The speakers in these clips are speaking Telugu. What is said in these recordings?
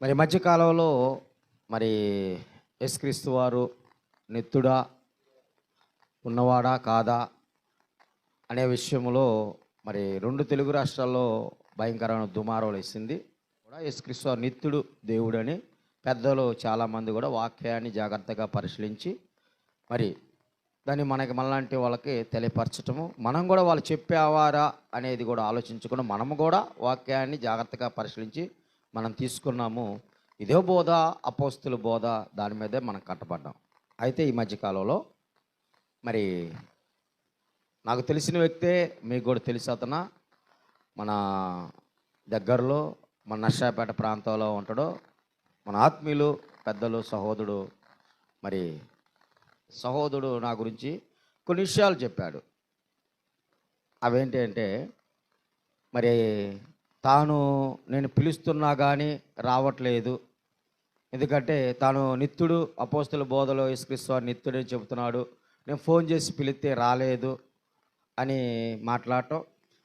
మరి మధ్యకాలంలో మరి యేసుక్రీస్తు వారు నెత్తుడా ఉన్నవాడా కాదా అనే విషయంలో మరి రెండు తెలుగు రాష్ట్రాల్లో భయంకరమైన దుమారాలు వేసింది. కూడా యేసుక్రీస్తు వారు నిత్యుడు దేవుడని పెద్దలు చాలామంది కూడా వాక్యాన్ని జాగ్రత్తగా పరిశీలించి మరి దాన్ని మనకి మనలాంటి వాళ్ళకి తెలియపరచటము మనం కూడా వాళ్ళు చెప్పేవారా అనేది కూడా ఆలోచించుకుని మనము కూడా వాక్యాన్ని జాగ్రత్తగా పరిశీలించి మనం తీసుకున్నాము. ఇదే బోధ అపోస్తుల బోధ దాని మీదే మనం కట్టబడ్డాం. అయితే ఈ మధ్యకాలంలో మరి నాకు తెలిసిన వ్యక్తే మీకు కూడా తెలిసి అతను. మన దగ్గరలో మన నర్సాపేట ప్రాంతంలో ఉంటాడు. మన ఆత్మీయులు పెద్దలు సహోదరుడు మరి సహోదరుడు నా గురించి కొన్ని విషయాలు చెప్పాడు. అవేంటి అంటే మరి తాను నేను పిలుస్తున్నా కానీ రావట్లేదు. ఎందుకంటే తాను నిత్యుడు అపోస్తుల బోధలో ఇస్క్రిస్తు నిత్యుడని చెబుతున్నాడు. నేను ఫోన్ చేసి పిలిస్తే రాలేదు అని మాట్లాడటం.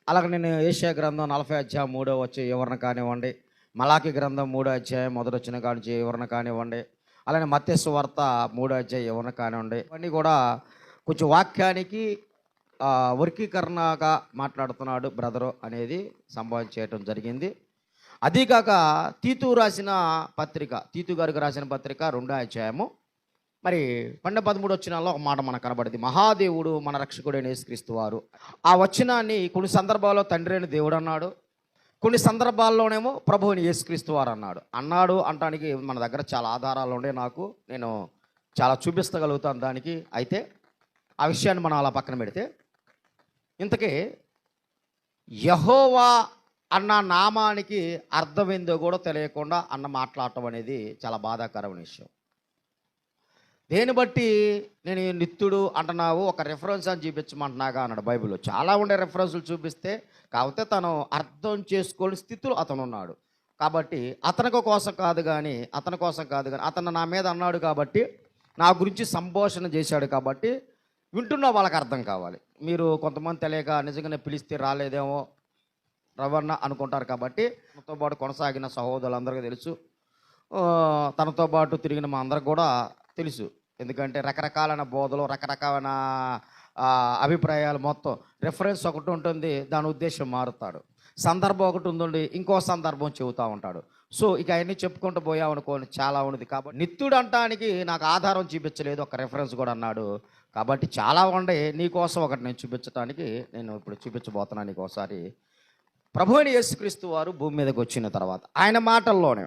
అలాగే నేను ఏషియా గ్రంథం నలభై అధ్యాయం మూడో వచ్చే వివరణ కానివ్వండి. మలాకి గ్రంథం మూడో అధ్యాయం మొదటి వచ్చిన కానించి వివరణ కానివ్వండి. అలానే మత్స్య వార్త మూడో అధ్యాయం వివరణ కానివ్వండి. ఇవన్నీ కూడా కొంచెం వాక్యానికి వర్గీకరణగా మాట్లాడుతున్నాడు బ్రదరు అనేది సంభవం చేయటం జరిగింది. అదీకాక తీతు రాసిన పత్రిక తీతు గారికి రాసిన పత్రిక రెండో అధ్యాయము. మరి పన్నె పదమూడు వచ్చినాల్లో ఒక మాట మనకు కనబడింది. మహాదేవుడు మన రక్షకుడైన యేసుక్రీస్తు వారు. ఆ వచనాన్ని కొన్ని సందర్భాల్లో తండ్రి అయిన దేవుడు అన్నాడు. కొన్ని సందర్భాల్లోనేమో ప్రభువుని యేసుక్రీస్తు వారు అన్నాడు. అన్నాడు అనడానికి మన దగ్గర చాలా ఆధారాలు ఉండే నాకు. నేను చాలా చూపిస్తగలుగుతాను దానికి. అయితే ఆ విషయాన్ని మనం అలా పక్కన పెడితే ఇంతకీ యహోవా అన్న నామానికి అర్థమైందో కూడా తెలియకుండా అన్న మాట్లాడటం అనేది చాలా బాధాకరమైన విషయం. దేని బట్టి నేను నిత్తుడు నిత్యుడు అంటున్నావు? ఒక రెఫరెన్స్ అని చూపించమంటున్నాగా అన్నాడు బైబిల్లో. చాలా ఉండే రెఫరెన్స్లు చూపిస్తే కాకపోతే తను అర్థం చేసుకోని స్థితిలో అతను ఉన్నాడు. కాబట్టి అతనికి కోసం కాదు కానీ అతని కోసం కాదు కానీ అతను నా మీద అన్నాడు కాబట్టి నా గురించి సంభోషణ చేశాడు కాబట్టి వింటున్న వాళ్ళకి అర్థం కావాలి. మీరు కొంతమంది తెలియక నిజంగానే పిలిస్తే రాలేదేమో రవణ అనుకుంటారు కాబట్టి తనతో పాటు కొనసాగిన సహోదరులందరికీ తెలుసు. తనతో పాటు తిరిగిన మా అందరికి కూడా తెలుసు. ఎందుకంటే రకరకాలైన బోధలు రకరకాలైన అభిప్రాయాలు మొత్తం రెఫరెన్స్ ఒకటి ఉంటుంది దాని ఉద్దేశం మారుతాడు. సందర్భం ఒకటి ఉందండి ఇంకో సందర్భం చెబుతూ ఉంటాడు. సో ఇక అవన్నీ చెప్పుకుంటూ పోయామనుకోని చాలా ఉన్నది. కాబట్టి నిత్యుడు అంటానికి నాకు ఆధారం చూపించలేదు ఒక రెఫరెన్స్ కూడా అన్నాడు. కాబట్టి చాలా ఉన్నాయి నీకోసం ఒకటి నేను చూపించడానికి నేను ఇప్పుడు చూపించబోతున్నాను నీకు ఒకసారి ప్రభు యేసుక్రీస్తు వారు భూమి మీదకి వచ్చిన తర్వాత ఆయన మాటల్లోనే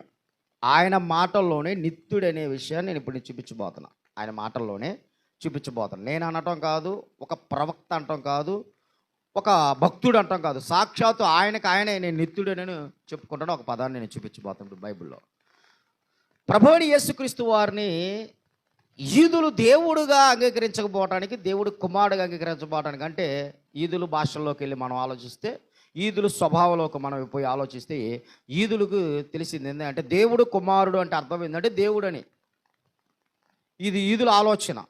ఆయన మాటల్లోనే నిత్యుడు అనే విషయాన్ని నేను ఇప్పుడు నీకు చూపించబోతున్నా. ఆయన మాటల్లోనే చూపించబోతున్నా. నేను అనటం కాదు ఒక ప్రవక్త అనటం కాదు ఒక భక్తుడు అంటాం కాదు. సాక్షాత్తు ఆయనకు ఆయనే నేను నిత్యుడు నేను చెప్పుకుంటాను. ఒక పదాన్ని నేను చూపించబోతున్నాను బైబిల్లో. ప్రభుని యేసుక్రీస్తు వారిని ఈదులు దేవుడుగా అంగీకరించకపోవటానికి దేవుడు కుమారుడుగా అంగీకరించబోవటానికి అంటే ఈదులు భాషల్లోకి వెళ్ళి మనం ఆలోచిస్తే ఈదులు స్వభావంలోకి మనం పోయి ఆలోచిస్తే ఈదులకు తెలిసింది ఏంటంటే దేవుడు కుమారుడు అంటే అర్థం ఏంటంటే దేవుడని. ఇది ఈదుల ఆలోచన.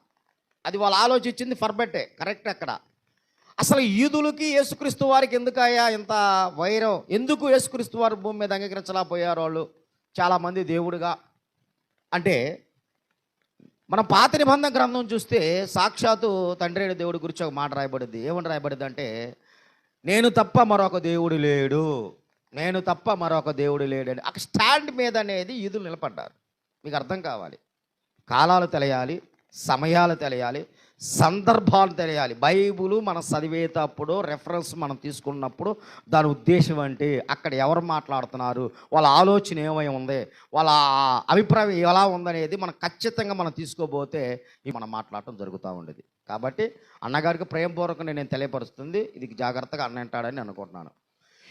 అది వాళ్ళు ఆలోచించింది ఫర్బెట్టే కరెక్ట్ అక్కడ. అసలు ఈదులకి యేసుక్రీస్తు వారికి ఎందుకయ్యా ఇంత వైరం? ఎందుకు యేసుక్రీస్తు వారు భూమి మీద అంగీకరించలేకపోయారు వాళ్ళు? చాలామంది దేవుడుగా. అంటే మనం పాత నిబంధన గ్రంథం చూస్తే సాక్షాత్తు తండ్రి అయిన దేవుడి గురించి ఒక మాట రాయబడింది. ఏమని రాయబడింది అంటే నేను తప్ప మరొక దేవుడు లేడు. నేను తప్ప మరొక దేవుడు లేడు అని. ఒక స్టాండ్ మీద అనేది ఈదులు నిలబడ్డారు. మీకు అర్థం కావాలి. కాలాలు తెలియాలి సమయాలు తెలియాలి. సందర్భాలు తెలియాలి. బైబుల్ మనం చదివేటప్పుడు రెఫరెన్స్ మనం తీసుకున్నప్పుడు దాని ఉద్దేశం అంటే అక్కడ ఎవరు మాట్లాడుతున్నారు? వాళ్ళ ఆలోచన ఏమై ఉంది? వాళ్ళ అభిప్రాయం ఎలా ఉందనేది మనం ఖచ్చితంగా మనం తీసుకోబోతే ఇది మనం మాట్లాడటం జరుగుతూ ఉండేది. కాబట్టి అన్నగారికి ప్రేమపూర్వకంగా నేను తెలియపరుస్తుంది. ఇది జాగ్రత్తగా అన్న అంటాడని అనుకుంటున్నాను.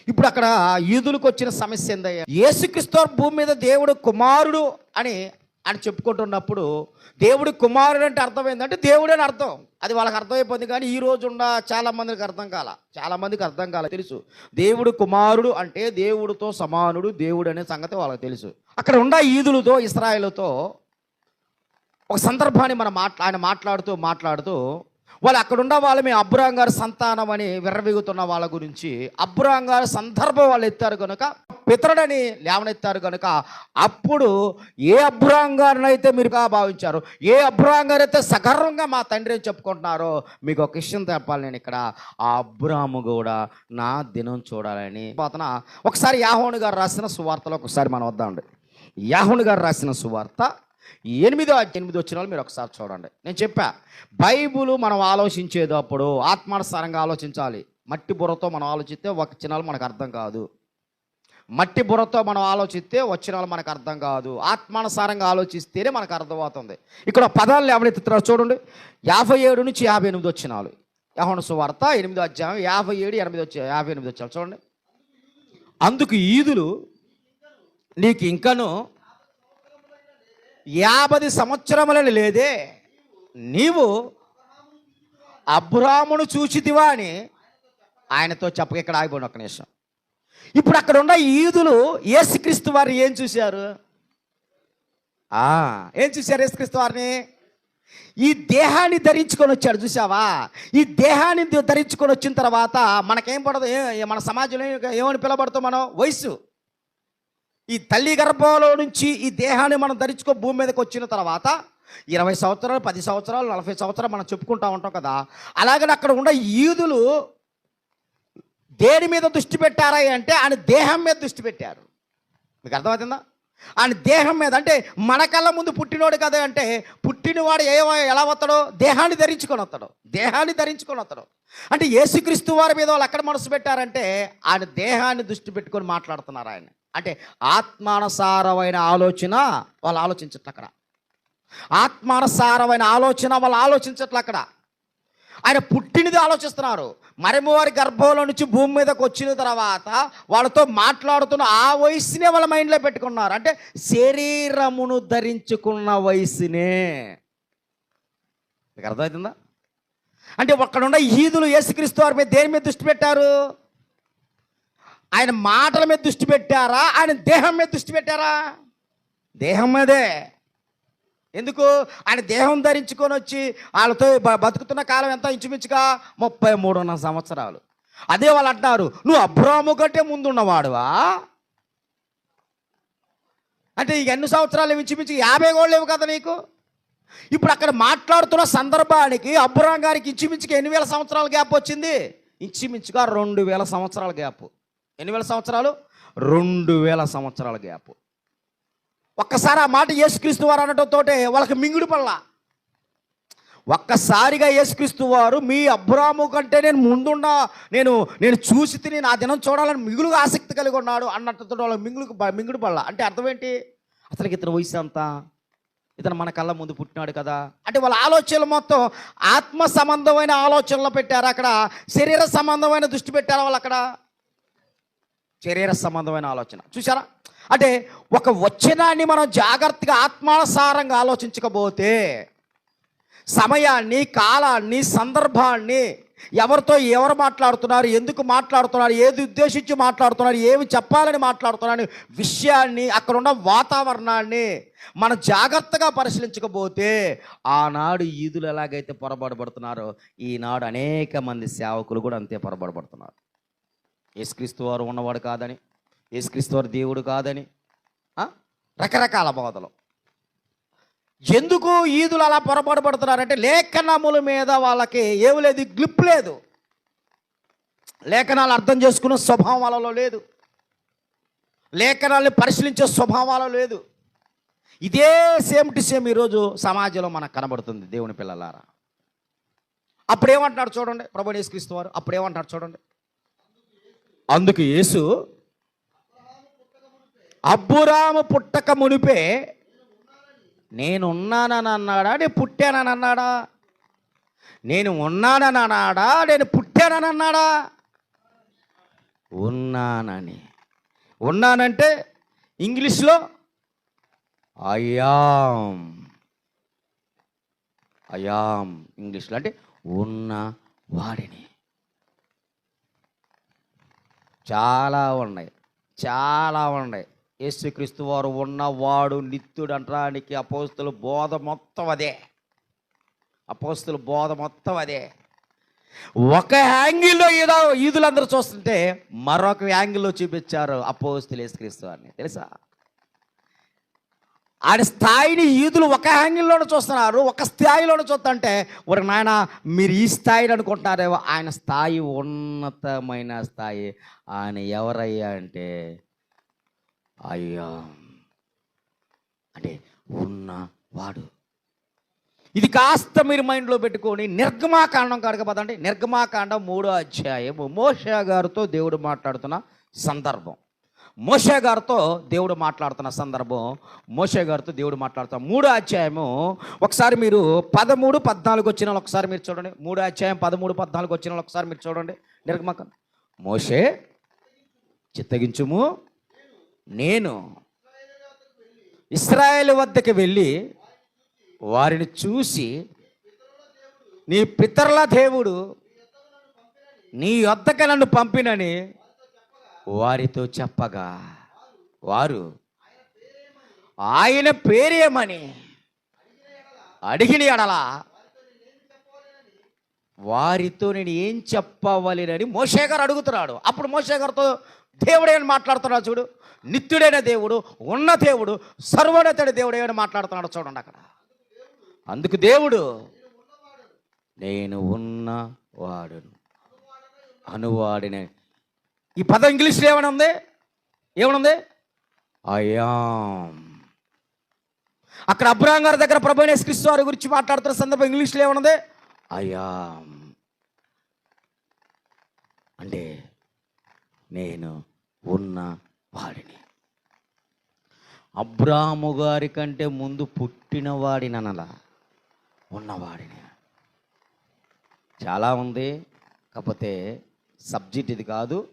ఇప్పుడు అక్కడ ఈదులకు వచ్చిన సమస్య ఏందయ్యా? యేసుక్రీస్తు భూమి మీద దేవుడు కుమారుడు అని అని చెప్పుకుంటున్నప్పుడు దేవుడు కుమారుడు అంటే అర్థమైందంటే దేవుడు అని అర్థం. అది వాళ్ళకి అర్థమైపోయింది కానీ ఈ రోజు ఉన్న చాలా మందికి అర్థం కాల. చాలా మందికి అర్థం కాల తెలుసు. దేవుడు కుమారుడు అంటే దేవుడితో సమానుడు దేవుడు అనే సంగతి వాళ్ళకి తెలుసు. అక్కడ ఉన్న ఈదులతో ఇస్రాయిలతో ఒక సందర్భాన్ని మనం మాట్లా ఆయన మాట్లాడుతూ మాట్లాడుతూ వాళ్ళు అక్కడున్న వాళ్ళ వాళ్ళు మీ అబ్రాం గారి సంతానం అని విర్రవిగుతున్న వాళ్ళ గురించి అబ్రాం గారి సందర్భం వాళ్ళు ఎత్తారు కనుక పితరుడని లేవనెత్తారు కనుక అప్పుడు ఏ అబ్రాం గారిని అయితే మీరుగా భావించారు ఏ అబ్రాం గారు అయితే సగర్వంగా మా తండ్రి అని చెప్పుకుంటున్నారో మీకు ఒక విషయం చెప్పాలి నేను ఇక్కడ. ఆ అబ్రాము కూడా నా దినం చూడాలని. పోతన ఒకసారి యాహోని గారు రాసిన సువార్తలో ఒకసారి మనం వద్దామండి. యాహోని గారు రాసిన సువార్త ఎనిమిదో ఎనిమిది వచ్చిన వాళ్ళు మీరు ఒకసారి చూడండి. నేను చెప్పా బైబుల్ మనం ఆలోచించేటప్పుడు ఆత్మానుసారంగా ఆలోచించాలి. మట్టి బుర్రతో మనం ఆలోచిస్తే వచ్చినాలు మనకు అర్థం కాదు. మట్టి బుర్రతో మనం ఆలోచిస్తే వచ్చినాలు మనకు అర్థం కాదు. ఆత్మానుసారంగా ఆలోచిస్తేనే మనకు అర్థమవుతుంది. ఇక్కడ పదాలు ఎవరెత్తుతున్నారు చూడండి. యాభై ఏడు నుంచి యాభై ఎనిమిది వచ్చినాలు యహోన సువార్త ఎనిమిదో అధ్యాయం యాభై ఏడు ఎనిమిది వచ్చి యాభై ఎనిమిది వచ్చారు చూడండి. అందుకు ఈదులు నీకు ఇంకనూ యాభై సంవత్సరములని లేదే. నీవు అబ్రామును చూచితివా అని ఆయనతో చెప్పక ఇక్కడ ఆగిపోయిన ఒక్క నిమిషం. ఇప్పుడు అక్కడ ఉన్న ఈదులు యేసుక్రీస్తు వారిని ఏం చూశారు? ఏం చూశారు యేసుక్రీస్తు వారిని? ఈ దేహాన్ని ధరించుకొని వచ్చాడు చూసావా ఈ దేహాన్ని ధరించుకొని వచ్చిన తర్వాత మనకేం పడదు? ఏ- మన సమాజంలో ఏమని పిలబడతాం మనం? వయసు ఈ తల్లి గర్భంలో నుంచి ఈ దేహాన్ని మనం ధరించుకో భూమి మీదకి వచ్చిన తర్వాత ఇరవై సంవత్సరాలు పది సంవత్సరాలు నలభై సంవత్సరాలు మనం చెప్పుకుంటా ఉంటాం కదా. అలాగని అక్కడ ఉన్న ఈదులు దేని మీద దృష్టి పెట్టారా అంటే ఆయన దేహం మీద దృష్టి పెట్టారు. మీకు అర్థమవుతుందా? ఆయన దేహం మీద అంటే మన కళ్ళ ముందు పుట్టినోడు కదా అంటే పుట్టినవాడు ఏ ఎలా వస్తాడో? దేహాన్ని ధరించుకొని వస్తాడు. దేహాన్ని ధరించుకొని వస్తాడు. అంటే యేసుక్రీస్తు వారి మీద వాళ్ళు ఎక్కడ మనసు పెట్టారంటే ఆయన దేహాన్ని దృష్టి పెట్టుకొని మాట్లాడుతున్నారు ఆయన. అంటే ఆత్మానుసారమైన ఆలోచన వాళ్ళు ఆలోచించట్ల అక్కడ ఆత్మానుసారమైన ఆలోచన వాళ్ళు ఆలోచించట్ల అక్కడ ఆయన పుట్టినది ఆలోచిస్తున్నారు. మరేమో వారి గర్భంలో నుంచి భూమి మీదకి వచ్చిన తర్వాత వాళ్ళతో మాట్లాడుతున్న ఆ వయసునే వాళ్ళ మైండ్లో పెట్టుకున్నారు. అంటే శరీరమును ధరించుకున్న వయసునే. మీకు అర్థమవుతుందా అంటే అక్కడ ఉన్న ఈదులు యేసుక్రీస్తు వారి మీద దేని మీద దృష్టి పెట్టారు? ఆయన మాటల మీద దృష్టి పెట్టారా? ఆయన దేహం మీద దృష్టి పెట్టారా? దేహం మీదే. ఎందుకు? ఆయన దేహం ధరించుకొని వచ్చి వాళ్ళతో బతుకుతున్న కాలం ఎంత? ఇంచుమించుగా ముప్పై మూడున్నర సంవత్సరాలు. అదే వాళ్ళు అంటారు నువ్వు అబ్రాము కంటే ముందున్నవాడువా? అంటే ఇక ఎన్ని సంవత్సరాలు ఇంచుమించు యాభై కోళ్ళు లేవు కదా నీకు? ఇప్పుడు అక్కడ మాట్లాడుతున్న సందర్భానికి అబ్రాం గారికి ఇంచుమించుగా ఎన్ని వేల సంవత్సరాల గ్యాప్ వచ్చింది? ఇంచుమించుగా రెండు వేల సంవత్సరాల గ్యాప్. ఎన్ని వేల సంవత్సరాలు? రెండు వేల సంవత్సరాల గ్యాప్. ఒక్కసారి ఆ మాట యేసుక్రీస్తు వారు అనడంతో వాళ్ళకి మింగుడు పడలా. ఒక్కసారిగా యేసుక్రీస్తు వారు మీ అబ్రాము కంటే నేను ముందున్న నేను నేను చూసి తిని నా దినం చూడాలని మిగులుగా ఆసక్తి కలిగి ఉన్నాడు అన్నట్టుతో వాళ్ళకి మింగులు మింగుడు పడలా. అంటే అర్థం ఏంటి? ఇతను వయసు అంత ఇతను మన కళ్ళ ముందు పుట్టినాడు కదా? అంటే వాళ్ళ ఆలోచనలు మొత్తం ఆత్మ సంబంధమైన ఆలోచనలు పెట్టారు అక్కడ శరీర సంబంధమైన దృష్టి పెట్టారు వాళ్ళు అక్కడ. శరీర సంబంధమైన ఆలోచన. చూసారా అంటే ఒక వచనాన్ని మనం జాగ్రత్తగా ఆత్మానుసారంగా ఆలోచించకపోతే సమయాన్ని కాలాన్ని సందర్భాన్ని ఎవరితో ఎవరు మాట్లాడుతున్నారు ఎందుకు మాట్లాడుతున్నారు ఏది ఉద్దేశించి మాట్లాడుతున్నారు ఏమి చెప్పాలని మాట్లాడుతున్నారు విషయాన్ని అక్కడ ఉన్న వాతావరణాన్ని మనం జాగ్రత్తగా పరిశీలించకపోతే ఆనాడు ఈదులు ఎలాగైతే పొరబడబడుతున్నారో ఈనాడు అనేక మంది సేవకులు కూడా అంతే పొరబడబడుతున్నారు యేసుక్రీస్తు వారు ఉన్నవాడు కాదని యేసుక్రీస్తు వారు దేవుడు కాదని రకరకాల బోధలు. ఎందుకు ఈదులు అలా పొరపాటు పడుతున్నారంటే లేఖనముల మీద వాళ్ళకి ఏమి లేదు గ్లిప్ లేదు. లేఖనాలు అర్థం చేసుకునే స్వభావాలలో లేదు. లేఖనాల్ని పరిశీలించే స్వభావాలు లేదు. ఇదే సేమ్ టు సేమ్ ఈరోజు సమాజంలో మనకు కనబడుతుంది దేవుని పిల్లలారా. అప్పుడేమంటున్నాడు చూడండి ప్రభు యేసుక్రీస్తు వారు అప్పుడేమంటున్నాడు చూడండి. అందుకు యేసు అబ్బురాము పుట్టక మునిపే నేను ఉన్నానని అన్నాడా? నేను పుట్టానని అన్నాడా? నేను ఉన్నానని అన్నాడా? నేను పుట్టానని అన్నాడా? ఉన్నానని. ఉన్నానంటే ఇంగ్లీష్లో అయాం అయాం ఇంగ్లీష్లో అంటే ఉన్న వాడిని. చాలా ఉన్నాయి. చాలా ఉన్నాయి. యేసుక్రీస్తు వారు ఉన్నవాడు నిత్యుడు అంటానికి అపోస్తుల బోధ మొత్తం అదే. అపోస్తుల బోధ మొత్తం అదే. ఒక యాంగిల్లో ఏదో ఈదులందరూ చూస్తుంటే మరొక యాంగిల్లో చూపించారు అపోస్తులు యేసుక్రీస్తు అని తెలుసా? ఆయన స్థాయిని ఈదులు ఒక యాంగిల్లోనే చూస్తున్నారు ఒక స్థాయిలోనే చూస్తుంటే ఒక నాయన మీరు ఈ స్థాయిని అనుకుంటున్నారేమో ఆయన స్థాయి ఉన్నతమైన స్థాయి. ఆయన ఎవరయ్యా అంటే అయ్యా అంటే ఉన్నవాడు. ఇది కాస్త మీరు మైండ్లో పెట్టుకొని నిర్గమాకాండం కాడక నిర్గమాకాండం మూడో అధ్యాయం మోషా గారితో దేవుడు మాట్లాడుతున్న సందర్భం. మోషే గారితో దేవుడు మాట్లాడుతున్న సందర్భం మోషే గారితో దేవుడు మాట్లాడుతున్న మూడో అధ్యాయము. ఒకసారి మీరు పదమూడు పద్నాలుగు వచ్చిన ఒకసారి మీరు చూడండి. మూడో అధ్యాయం పదమూడు పద్నాలుగు వచ్చిన ఒకసారి మీరు చూడండి. నిర్గమక. మోషే చిత్తగించుము. నేను ఇస్రాయేల్ వద్దకు వెళ్ళి వారిని చూసి నీ పితరుల దేవుడు నీ వద్దకు నన్ను పంపినని వారితో చెప్పగా వారు ఆయన పేరేమని అడిగిన ఎడలా వారితో నేను ఏం చెప్పవలేనని మోషే గారు అడుగుతున్నాడు. అప్పుడు మోషే గారితో దేవుడేమని మాట్లాడుతున్నాడు చూడు. నిత్యుడైన దేవుడు ఉన్న దేవుడు సర్వోన్నతుడి దేవుడేమని మాట్లాడుతున్నాడు చూడండి అక్కడ. అందుకు దేవుడు నేను ఉన్న వాడును అనువాడినే ఈ పదం ఇంగ్లీష్లో ఏమైనా ఉంది ఏమనుంది అయాం అక్కడ అబ్రాహం గారి దగ్గర ప్రభు క్రీస్తు వారి గురించి మాట్లాడుతున్న సందర్భం ఇంగ్లీష్లో ఏమన్నది అయాం అంటే నేను ఉన్న వాడిని. అబ్రాహము గారి కంటే ముందు పుట్టిన వాడిననలా ఉన్నవాడిని చాలా ఉంది కాకపోతే సబ్జెక్ట్ ఇది కాదు.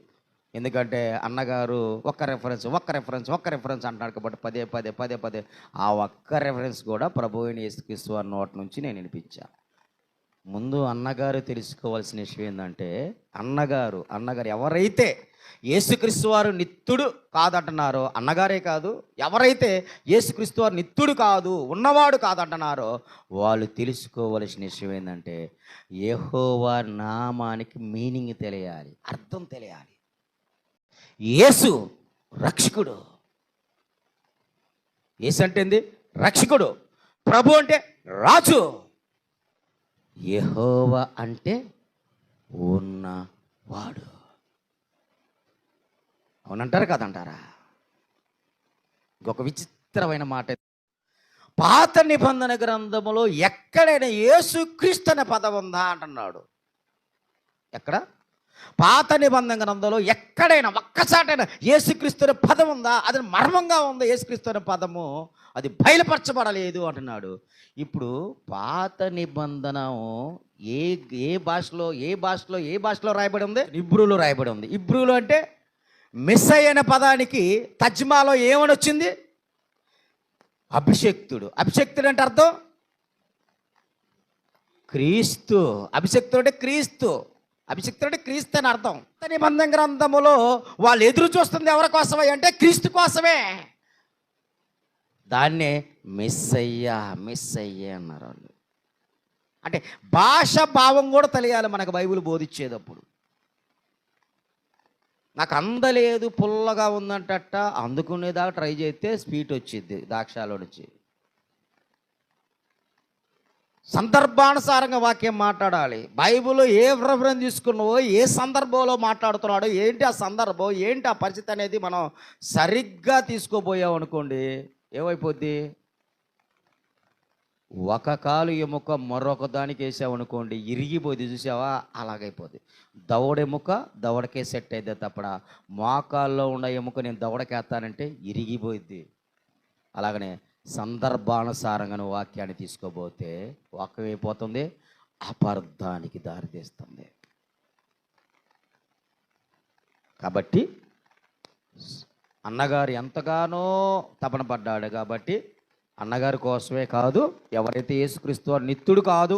ఎందుకంటే అన్నగారు ఒక్క రెఫరెన్స్ ఒక్క రెఫరెన్స్ ఒక్క రెఫరెన్స్ అంటున్నాడు కాబట్టి పదే పదే పదే పదే. ఆ ఒక్క రెఫరెన్స్ కూడా ప్రభు అయిన యేసుక్రీస్తు వారి నోటి నుంచి నేను వినిపించా. ముందు అన్నగారు తెలుసుకోవాల్సిన విషయం ఏంటంటే అన్నగారు అన్నగారు ఎవరైతే యేసుక్రీస్తు వారు నిత్తుడు కాదంటున్నారో అన్నగారే కాదు ఎవరైతే యేసుక్రీస్తు వారు నిత్తుడు కాదు ఉన్నవాడు కాదంటున్నారో వాళ్ళు తెలుసుకోవలసిన విషయం ఏంటంటే యెహోవా నామానికి మీనింగ్ తెలియాలి అర్థం తెలియాలి. యేసు రక్షకుడు. యేసు అంటే ఏంది? రక్షకుడు. ప్రభు అంటే రాజు. యహోవ అంటే ఉన్నవాడు. అవునంటారు కదంటారా? ఇంకొక విచిత్రమైన మాట. పాత నిబంధన గ్రంథములో ఎక్కడైనా యేసుక్రీస్తు అనే పదం ఉందా అంటున్నాడు. ఎక్కడ? పాత నిబంధన గ్రంథంలో ఎక్కడైనా ఒక్కసాటైనా యేసుక్రీస్తు పదం ఉందా? అది మర్మంగా ఉంది యేసుక్రీస్తు అనే పదము? అది బయలుపరచబడలేదు అంటున్నాడు. ఇప్పుడు పాత నిబంధన ఏ ఏ భాషలో ఏ భాషలో ఏ భాషలో రాయబడి ఉంది? ఇబ్రూలో రాయబడి ఉంది. ఇబ్రూలో అంటే మిస్ అయిన పదానికి తజ్మాలో ఏమని వచ్చింది? అభిషక్తుడు. అభిషక్తుడు అంటే అర్థం? క్రీస్తు. అభిషక్తుడు అంటే క్రీస్తు. అభిషక్తుడు అంటే క్రీస్తు అని అర్థం. కొత్త నిబంధన గ్రంథములో వాళ్ళు ఎదురు చూస్తుంది ఎవరి కోసమే అంటే క్రీస్తు కోసమే. దాన్నే మిస్ అయ్యా మిస్ అయ్యా అన్నారు వాళ్ళు. అంటే భాష భావం కూడా తెలియాలి మనకు బైబిల్ బోధించేటప్పుడు నాకు అందలేదు పుల్లగా ఉందంటట. అందుకునేదాకా ట్రై చేస్తే స్వీట్ వచ్చింది ద్రాక్షలో నుంచి. సందర్భానుసారంగా వాక్యం మాట్లాడాలి. బైబిల్లో ఏ రెఫరెన్స్ తీసుకున్నావో ఏ సందర్భంలో మాట్లాడుతున్నాడో ఏంటి ఆ సందర్భం ఏంటి ఆ పరిస్థితి అనేది మనం సరిగ్గా తీసుకోబోయాం అనుకోండి. ఏమైపోద్ది? ఒక కాలు ఎముక మరొక దానికి వేసామనుకోండి ఇరిగిపోద్ది. చూసావా? అలాగైపోద్ది. దవడ ఎముక దవడకే సెట్ అయితే తప్పడ. మోకాల్లో ఉన్న ఎముక నేను దవడకేస్తానంటే ఇరిగిపోయిద్ది అలాగనే సందర్భానుసారంగా నువ్వు వాక్యాన్ని తీసుకోబోతే వాక్యం అయిపోతుంది అపార్థానికి దారితీస్తుంది కాబట్టి అన్నగారు ఎంతగానో తపన పడ్డాడు కాబట్టి అన్నగారి కోసమే కాదు ఎవరైతే యేసుక్రీస్తు వారు నిత్యుడు కాదు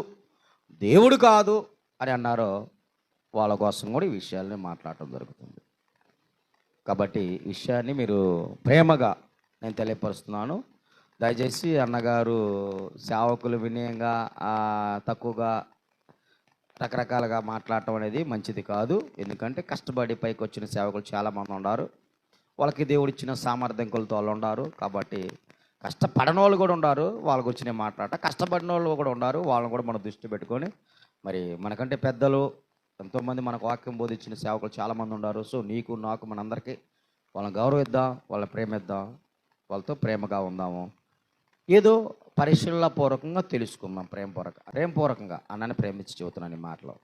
దేవుడు కాదు అని అన్నారో వాళ్ళ కోసం కూడా ఈ విషయాల్ని మాట్లాడటం జరుగుతుంది. కాబట్టి విషయాన్ని మీరు ప్రేమగా నేను తెలియపరుస్తున్నాను. దయచేసి అన్నగారు సేవకులు వినయంగా తక్కువగా రకరకాలుగా మాట్లాడటం అనేది మంచిది కాదు. ఎందుకంటే కష్టపడి పైకి వచ్చిన సేవకులు చాలామంది ఉన్నారు. వాళ్ళకి దేవుడు ఇచ్చిన సామర్థ్యం కొలతో వాళ్ళు ఉన్నారు. కాబట్టి కష్టపడని వాళ్ళు కూడా ఉన్నారు. వాళ్ళకి నేను మాట్లాడట కష్టపడిన వాళ్ళు కూడా ఉన్నారు. వాళ్ళని కూడా మనం దృష్టి పెట్టుకొని మరి మనకంటే పెద్దలు ఎంతోమంది మనకు వాక్యం బోధించిన సేవకులు చాలామంది ఉన్నారు. సో నీకు నాకు మనందరికీ వాళ్ళని గౌరవిద్దాం వాళ్ళని ప్రేమిద్దాం వాళ్ళతో ప్రేమగా ఉందాము. ఏదో పరిశీలన పూర్వకంగా తెలుసుకుందాం ప్రేమపూర్వక ప్రేమపూర్వకంగా అన్నని ప్రేమించి చెబుతున్నాను ఈ మాటలో.